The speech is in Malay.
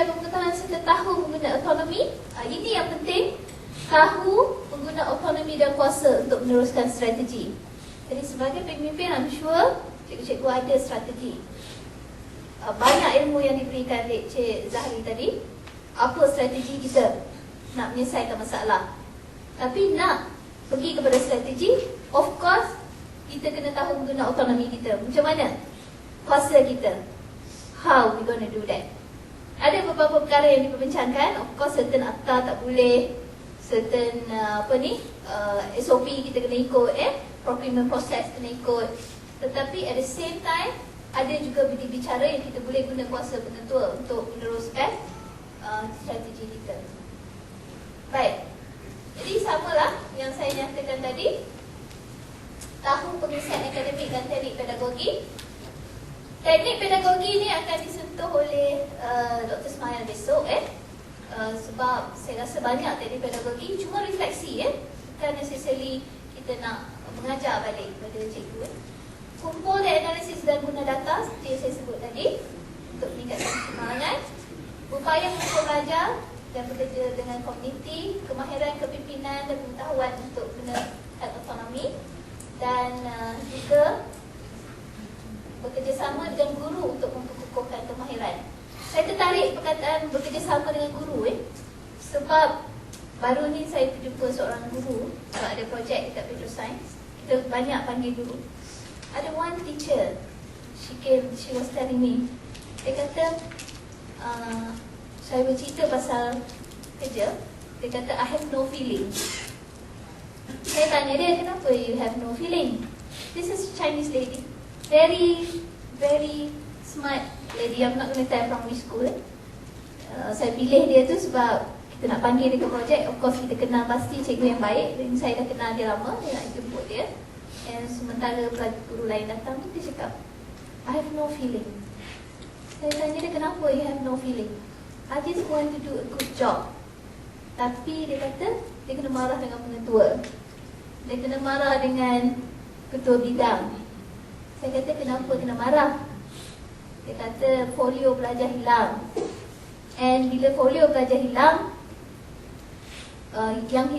dan pengetahuan serta tahu mengenai autonomi. Uh, ini yang penting. Tahu pengguna autonomi dan kuasa untuk meneruskan strategi. Jadi sebagai pemimpin, I'm sure cikgu-cikgu ada strategi. Uh, banyak ilmu yang diberikan oleh Cik Zahri tadi. Apa strategi kita nak menyelesaikan masalah. Tapi nak pergi kepada strategi, of course, kita kena tahu mengguna autonomi kita. Macam mana? Kuasa kita. How we gonna do that? Ada beberapa perkara yang diperbincangkan. Of course, certain akta tak boleh. Certain uh, apa ni uh, SOP kita kena ikut eh? Procurement process kena ikut. Tetapi at the same time ada juga bicara yang kita boleh guna kuasa penentua untuk meneruskan uh, strategi kita. Baik. Jadi samalah yang saya nyatakan tadi. Tahu pengusian akademik dan teknik pedagogi teknik pedagogi ni akan disentuh oleh uh, Dr. Smail besok eh Uh, sebab saya rasa banyak teknik pedagogi cuma refleksi ya bukan necessarily kita nak mengajar balik kepada cikgu eh. kumpul dan analisis dan guna data seperti yang saya sebut tadi untuk meningkatkan kemalangan upaya mengumpul belajar dan bekerja dengan komuniti kemahiran kepimpinan dan pengetahuan untuk guna autonomi dan uh, juga bekerjasama dengan guru untuk memperkukuhkan kemahiran. Saya tertarik perkataan bekerjasama dengan guru eh. Sebab baru ni saya berjumpa seorang guru Kalau ada projek dekat Pedro Science Kita banyak panggil guru. Ada one teacher. She came, she was telling me. Dia kata uh, Saya bercerita pasal kerja. Dia kata I have no feeling. Saya tanya dia kenapa you have no feeling? This is Chinese lady Very, very smart lady. I'm not going to tell from which school uh, Saya pilih dia tu sebab kita nak panggil dia ke projek Of course kita kenal pasti cikgu yang baik. Dan saya dah kenal dia lama, dia nak jemput dia. Dan sementara guru lain datang tu dia cakap I have no feeling. Saya tanya dia kenapa you have no feeling? I just want to do a good job. Tapi dia kata dia kena marah dengan pengetua Dia kena marah dengan ketua bidang Saya kata kenapa kena marah. Dia kata folio pelajar hilang. And bila folio pelajar hilang uh, Yang hilang